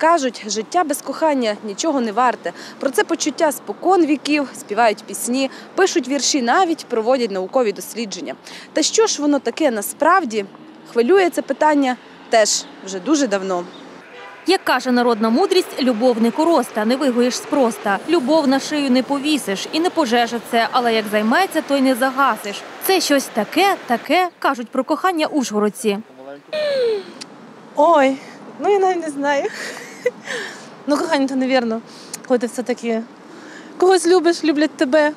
Кажуть, життя без кохання нічого не варте. Про це почуття спокон віків, співають пісні, пишуть вірші, навіть проводять наукові дослідження. Та що ж воно таке насправді? Хвилює це питання теж вже дуже давно. Як каже народна мудрість, любов не короста, не вигоїш спроста. Любов на шию не повісиш і не пожежа це, але як займеться, то й не загасиш. Це щось таке, таке, кажуть про кохання ужгородці. Ой, ну я навіть не знаю. Ну, кохання, то невірно, коли ти все-таки когось любиш, люблять тебе.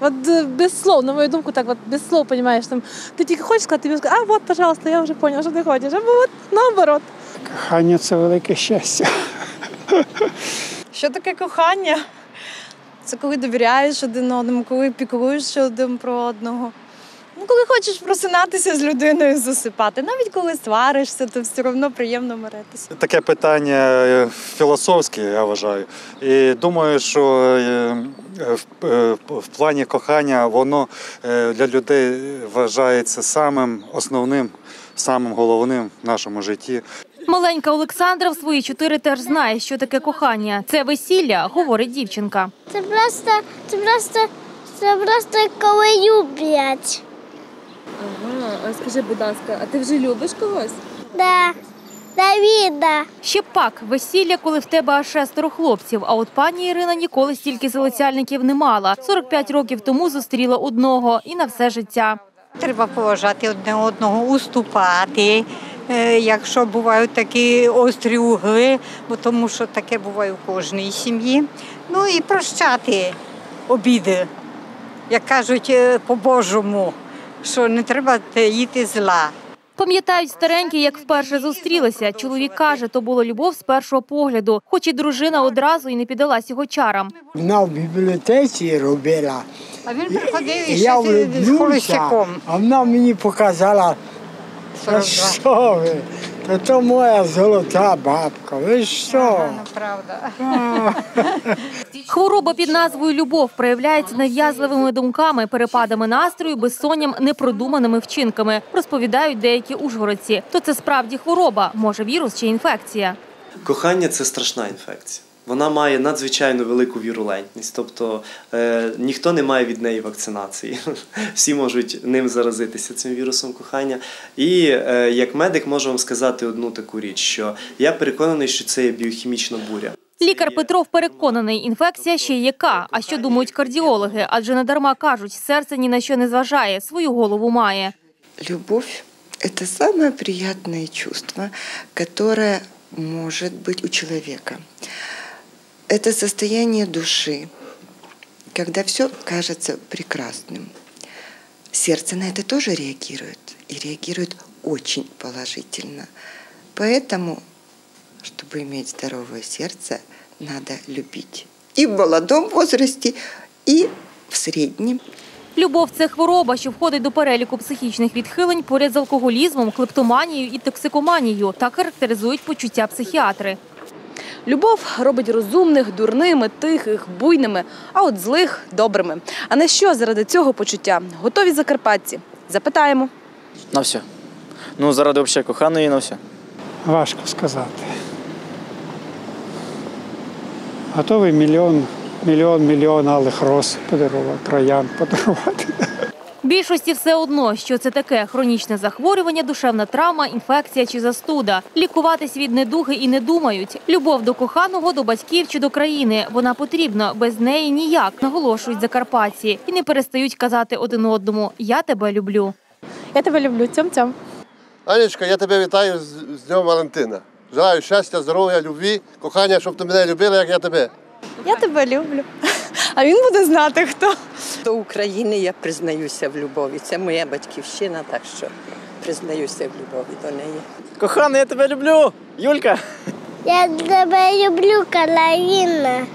От е, без слов, на мою думку, так, от без слов, розумієш, там, ти тільки хочеш сказати, тобі скажуть, а от, пожалуйста, я вже зрозумів, що ти хочеш. Або от наоборот. Кохання це велике щастя. Що таке кохання? Це коли довіряєш один одному, коли піклуєшся один про одного. Ну, коли хочеш просинатися з людиною, засипати. Навіть коли сваришся, то все одно приємно миритися. Таке питання е, філософське, я вважаю. І думаю, що е, в, е, в плані кохання воно для людей вважається самим основним, самим головним в нашому житті. Маленька Олександра в свої чотири теж знає, що таке кохання. Це весілля, говорить дівчинка. Це просто, це просто, це просто коли люблять. А скажи, будь ласка, а ти вже любиш когось? Да. Давіда. Ще пак весілля, коли в тебе аж шестеро хлопців. А от пані Ірина ніколи стільки залицяльників не мала. 45 років тому зустріла одного і на все життя. Треба поважати одне одного, уступати, е, якщо бувають такі острі угли, бо тому що таке буває у кожній сім'ї. Ну і прощати обіди, як кажуть е, по-божому, що не треба таїти зла. Пам'ятають старенькі, як вперше зустрілися. Чоловік каже, то було любов з першого погляду, хоч і дружина одразу і не піддалась його чарам. Вона в бібліотеці робила. А він приходив і І я ще з холостяком. а вона мені показала, що ви, то, то моя золота бабка, ви що? Ага, ну, правда. Хвороба під назвою Любов проявляється нав'язливими думками, перепадами настрою, безсонням, непродуманими вчинками. Розповідають деякі ужгородці. То це справді хвороба, може вірус чи інфекція. Кохання це страшна інфекція. Вона має надзвичайно велику вірулентність, тобто е, ніхто не має від неї вакцинації. Всі можуть ним заразитися цим вірусом кохання. І е, як медик можу вам сказати одну таку річ, що я переконаний, що це є біохімічна буря. Лікар Петров переконаний, інфекція ще яка. А що думають кардіологи? Адже недарма кажуть, серце ні на що не зважає, свою голову має. Любовь – это самое приятное чувство, которое может быть у человека Это состояние души, когда все кажется прекрасным. Сердце на это тоже реагирует, и реагирует очень положительно. Поэтому, чтобы иметь здоровое сердце, надо любить и в молодом возрасте, и в среднем. Любов це хвороба, що входить до переліку психічних відхилень поряд з алкоголізмом, клептоманією і токсикоманією. Так характеризують почуття психіатри. Любов робить розумних, дурними, тихих, буйними, а от злих добрими. А на що заради цього почуття готові закарпатці? Запитаємо. На все. Ну, заради взагалі коханої на все. Важко сказати. Готовий мільйон, мільйон, мільйон алих роз подарувати, троян подарувати. Більшості все одно, що це таке хронічне захворювання, душевна травма, інфекція чи застуда. Лікуватись від недуги і не думають. Любов до коханого, до батьків чи до країни. Вона потрібна, без неї ніяк, наголошують закарпатці. І не перестають казати один одному Я тебе люблю. Я тебе люблю, цьом-цьом. Анечка, я тебе вітаю з, з Днем Валентина. Желаю щастя, здоров'я, любві, кохання, щоб ти мене любила, як я тебе. Я тебе люблю. А він буде знати хто. До України я признаюся в любові. Це моя батьківщина, так що признаюся в любові до неї. Кохана, я тебе люблю! Юлька! Я тебе люблю, Кароліна.